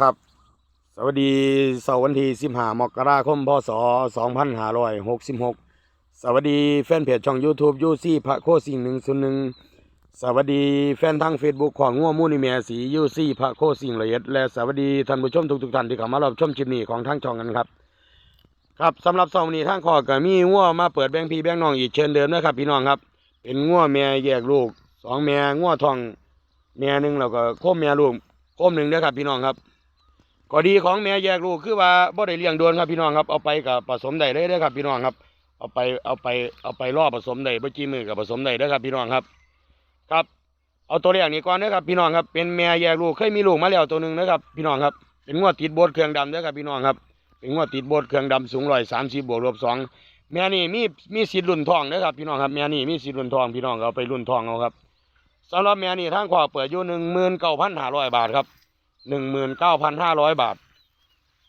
ครับ สวัสดีเสาร์วันที่15มกราคมพศ2566 สวัสดีแฟนเพจช่อง YouTube ยูซี่พระโคสิ่ง101สวัสดีแฟนทาง Facebook ของง่วมูนิเมียสียูซี่พระโคสิ่งละเอียดและสวัสดีท่านผู้ชมทุกๆท่านที่เข้ามารับชมคลิปนี้ของทางช่องกันครับ ครับสำหรับเสาร์นี้ทางคอก็มีง่วมาเปิดแบงค์พี่แบงค์น้องอีกเช่นเดิมนะครับพี่น้องครับ เป็นง่วแม่แยกลูกสองแม่ง่วทองแม่หนึ่งแล้วก็โคมแม่ลูกโคมหนึ่งเด้อครับพี่น้องครับ ข้อดีของแม่แยกลูกคือว่าบ่ได้เลี้ยงโดวนครับพี่น้องครับเอาไปกับผสมได้เลยเด้อครับพี่น้องครับ เอาไปเอาไปเอาไปล่อผสมได้บ่จีมือกับผสมได้เด้อครับพี่น้องครับ ครับ เอาตัวแรกนี้ก่อนเด้ครับพี่น้องครับเป็นแม่แยกลูกเคยมีลูกมาแล้วตัวหนึ่งนะครับพี่น้องครับเป็นงวดติดโบดเครื่องดำเด้อครับพี่น้องครับเป็นงวดติดโบดเครื่องดำสูงร้อยสามสิบบวกลบสองแม่นี่มีมีสิทธิ์รุ่นทองเด้อครับพี่น้องครับแม่นี่มีสิทธิ์รุ่นทองพี่น้องเอาไปรุ่นทองเอาครับสำหรับแม่นี่ทางขวาเปิดอยู่หนึ่งหมื่นเก้าพันห้าร้อยบาทครับ หนึ่งหมื่นเก้าพันห้าร้อยบาท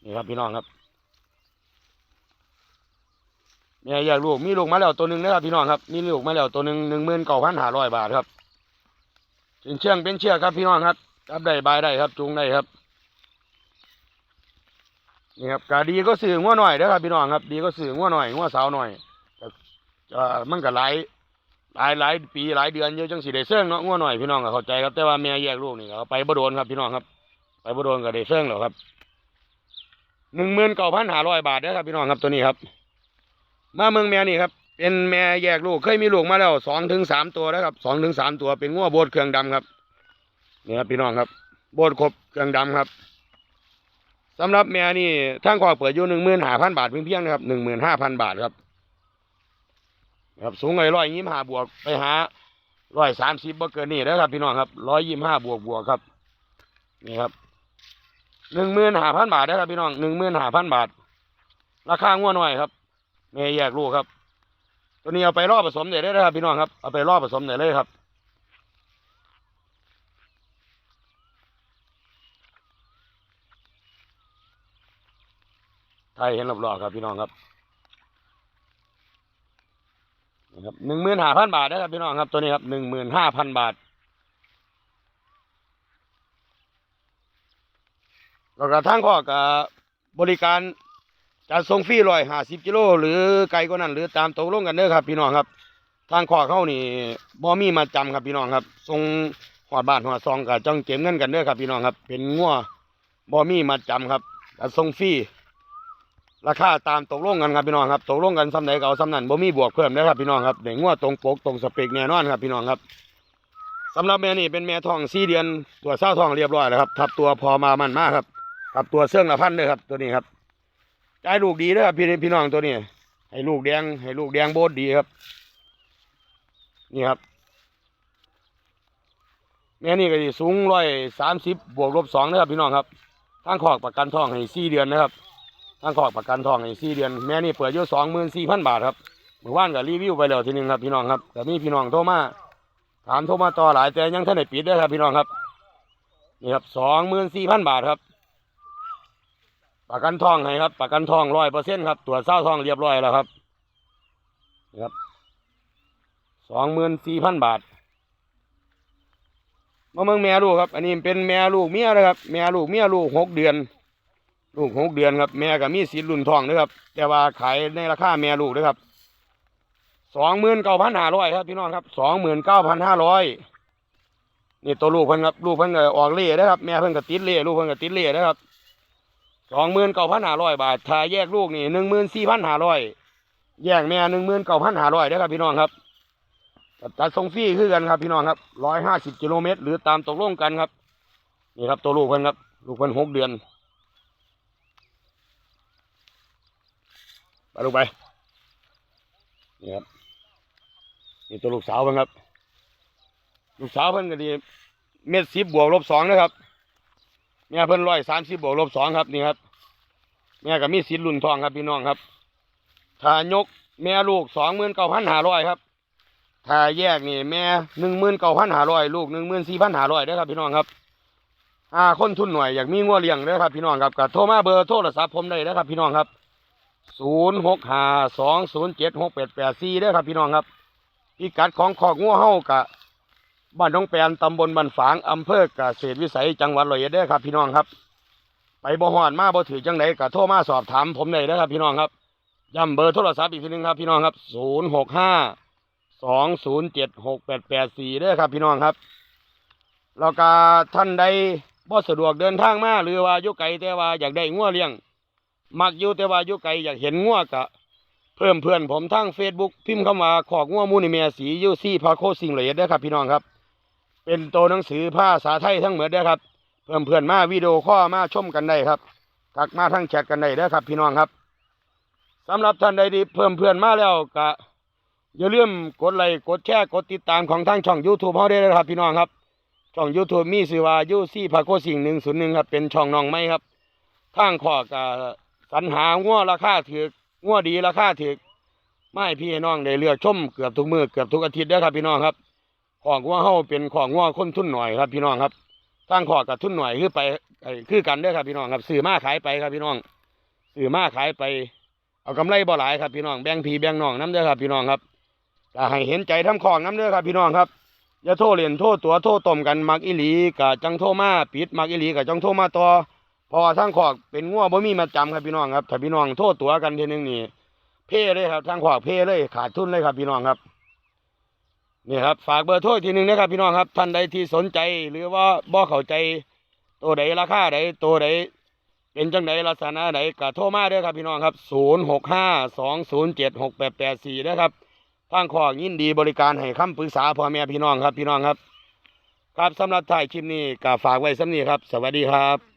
นี่ครับพี่น้องครับแม่อยากลูกมีลูกมาแล้วตัวหนึ่งนะครับพี่น้องครับ มีลูกมาแล้วตัวหนึ่งหนึ่งหมื่นเก้าพันห้าร้อยบาทครับเป็นเชือกเป็นเชือกครับพี่น้องครับจับได้บายได้ครับจูงได้ครับนี่ครับกาดีก็สื่อง้วหน่อยนะครับพี่น้องครับ ดีก็สื่อง้วหน่อยง้วสาวหน่อยแต่เอ่อมันก็หลายหลายหลายปีหลายเดือนเยอะจังสิได้เสื่องเนาะง้วหน่อยพี่น้องก็เข้าใจครับแต่ว่าแม่แยกลูกนี่เอาไปบ่โดนครับพี่น้องครับ ไปบ่โดนก็ได้เสื่องแล้วครับหนึ่งหมื่นเก้าพันห้าร้อยบาทนะครับพี่น้องครับตัวนี้ครับ มาเมืองแม่นี่ครับ เป็นแม่แยกลูกเคยมีลูกมาแล้วสองถึงสามตัวนะครับสองถึงสามตัวเป็นง้วโบดเครื่องดำครับนี่ครับพี่น้องครับ โบดครบเครื่องดำครับสำหรับแม่นี่ทางขอเปิดอยู่หนึ่งหมื่นห้าพันบาทเพียงๆนะครับหนึ่งหมื่นห้าพันบาทครับ ครับสูงเลยร้อยยี่สิบห้าบวกไปหาร้อยสามสิบบ่เกินนี่นะครับ พี่น้องครับร้อยยี่สิบห้าบวกบวกครับ นี่ครับ หนึ่งหมื่นห้าพันบาทนะครับพี่น้องหนึ่งหมื่นห้าพันบาท ราคาง่วหน่อยครับแม่แยกลูกครับ ตัวนี้เอาไปรอบผสมได้เลยนะครับพี่น้องครับเอาไปรอบผสมได้เลยครับไทยเห็นรอบๆครับพี่น้องครับนะครับหนึ่งหมื่นห้าพันบาทนะครับพี่น้องครับตัวนี้ครับหนึ่งหมื่นห้าพันบาท แล้วก็ทางข้อกับบริการจัดส่งฟรีร้อยห้าสิบกิโลหรือไกลกว่านั้น หรือตามตกลงกันเด้อครับ พี่น้องครับ ทางข้อเข้านี่บ่มีมาจำครับพี่น้องครับส่งหอดบ้านหอดซองกับจังเก็บเงินกันเด้อครับ พี่น้องครับ เป็นงัวบ่มีมาจำครับจัดส่งฟรีราคาตามตกลงกันครับพี่น้องครับตกลงกันซ้ำไหนก็เอาซ้ำนั้นบ่มีบวกเพิ่มนะครับพี่น้องครับเด็กงัวตรงปกตรงสเปกแน่นอนครับพี่น้องครับสำหรับแม่นี่เป็นแม่ทองสี่เดือนตัวเศร้าทองเรียบร้อยแล้วครับทับตัวพอมามันมากครับับตัวเสื่องละพันเลยครับ ตัวนี้ครับจ่ายลูกดีเลยครับพี่พี่น้องตัวนี้ ให้ลูกแดงให้ลูกแดงโบดดีครับ นี่ครับแม่นี่ก็สูงร้อยสามสิบบวกลบสองนะครับพี่น้องครับทางขอกประกันทองให้สี่เดือนนะครับทางขอกประกันทองให้สี่เดือน แม่นี่เปิดอยู่สองหมื่นสี่พันบาทครับเมื่อวานก็รีวิวไปแล้วทีหนึงครับพี่น้องครับแต่มีพี่น้องโทรมาถามโทรมาต่อหลายแต่ยังท่านได้ปิดเด้ครับพี่น้องครับนี่ครับสองหมื่นสี่พันบาทครับ ประกันทองให้ครับประกันทองร้อยเปอร์เซ็นต์ครับตรวจเศร้าทองเรียบร้อยแล้วครับครับสองหมื่นสี่พันบาทมาเมืองแม่ลูกครับ อันนี้เป็นแม่ลูกเมียนะครับ แม่ลูกเมียลูกหกเดือน ลูกหกเดือนครับแม่กับมีสิทธิ์รุ่นทองนะครับ แต่ว่าขายในราคาแม่ลูกนะครับสองหมื่นเก้าพันห้าร้อยครับพี่น้องครับสองหมื่นเก้าพันห้าร้อยนี่ตัวลูกเพิ่นครับลูกเพิ่นก็ออกเล่นะครับ แม่เพิ่นก็ติดเล่ลูกเพิ่นก็ติดเล่นะครับ สองหมื่นเก้าพันห้าร้อยบาทถ้าแยกลูกนี่หนึ่งหมื่นสี่พันห้าร้อยแยกแม่หนึ่งหมื่นเก้าพันห้าร้อยนะครับพี่น้องครับตัดส่งฟรีคือกันครับพี่น้องครับร้อยห้าสิบกิโลเมตร หรือตามตกลงกันครับ นี่ครับตัวลูกเพิ่นครับ ลูกเพิ่นหกเดือนไปลูกไปนี่ครับนี่ตัวลูกสาวเพิ่นครับ ลูกสาวเพิ่นก็ดี เม็ดสิบบวกลบสองนะครับ แม่เพิ่นร้อยสามสิบบวกลบสองครับนี่ครับแม่ก็มีสิทธิ์รุ่นทองครับพี่น้องครับถ้ายกแม่ลูกสองหมื่นเก้าพันห้าร้อยครับถ้าแยกนี่แม่หนึ่งหมื่นเก้าพันห้าร้อยลูกหนึ่งหมื่นสี่พันห้าร้อยนะครับพี่น้องครับห้าคนทุนหน่วยอยากมีงัวเลี้ยงเด้ครับพี่น้องครับก็โทรมาเบอร์โทรศัพท์ผมได้นะครับพี่น้องครับศูนย์หกห้าสองศูนย์เจ็ดหกแปดแปดสี่เด้ครับพี่น้องครับพิกัดของขอกงัวเฮากะ บ้านน้องแปนตำบลบ้านฝางอำเภอกเกษตรวิสัยจังหวัดร้อยเอ็ดเด้อครับ พี่น้องครับ ไปบ่ฮอดมาบ่ถือจังไดก็โทรมาสอบถามผมได้เด้อครับ พี่น้องครับย้ำเบอร์โทรศัพท์อีกทีหนึงครับ พี่น้องครับ065 207 6884เด้อครับ พี่น้องครับแล้วก็ท่านใดบ่สะดวกเดินทางมาหรือว่าอยู่ไกลแต่ว่าอยากได้งัวเลี้ยง มักอยู่แต่ว่าอยู่ไกลอยากเห็นงัวกะ เพิ่มเพื่อนผมทั้ง Facebook พิมพ์เข้ามาขอกงัวมูนิเมียสียูซี่พาโคสิงเอียดเด้ครับพี่น้องครับ เป็นตัวหนังสือภาษาไทยทั้งหมดเด้อครับ เพิ่มเพื่อนมาวิดีโอข้อมาชมกันได้ครับทักมาทั้งแชทกันได้เด้อครับ พี่น้องครับสำหรับท่านใดที่เพิ่มเพื่อนมาแล้วก็อย่าลืมกดไลค์กดแชร์กดติดตามของทางช่อง YouTube เฮาได้เลยครับ พี่น้องครับ ช่อง YouTube มีชื่อว่ายูซี่พาโคสิง101ครับเป็นช่องน้องไม้ครับทางข้อก็สรรหางัวราคาถูกงัวดีราคาถูกไม่พี่น้องได้เลือกชมเกือบทุกมือเกือบทุกอาทิตย์เด้อครับพี่น้องครับ ของงัวเฮาเป็นของงัวคนทุนหน่อยครับพี่น้องครับทางขอกับทุนหน่อยคือไปคือกันเด้อครับพี่น้องครับซื้อมาขายไปครับพี่น้องซื้อมาขายไป เอากำไรบ่หลายครับพี่น้องแบ่งพีแบ่งน้องน้ำเด้อครับพี่น้องครับก็ให้เห็นใจทำของน้ำเด้อครับพี่น้องครับอย่าโทษเหรียนโทษตัวโทษต้มกันมักอีหลีกะจังโทษมาปิดมักอีหลีกะจังโทษมาต่อพอทางขอกเป็นงัวบ่มีมาจำครับพี่น้องครับถ้าพี่น้องโทษตัวกันทีนึงนี่เพ่เลยครับทางขวากเพ่เลยขาดทุนเลยครับพี่น้องครับ นี่ครับฝากเบอร์โทรอีกทีหนึ่งนะครับพี่น้องครับท่านใดที่สนใจหรือว่าบ่เข้าใจตัวใดราคาใดตัวใดเป็นจังใดลักษณะใดก็โทรมาเด้อครับพี่น้องครับศูนย์หกห้าสองศูนย์เจ็ดหกแปดแปดสี่นะครับทางขวากยินดีบริการให้คำปรึกษาพ่อแม่พี่น้องครับพี่น้องครับ ครับสำหรับถ่ายคลิปนี้ก็ฝากไว้สำนี้ครับ สวัสดีครับ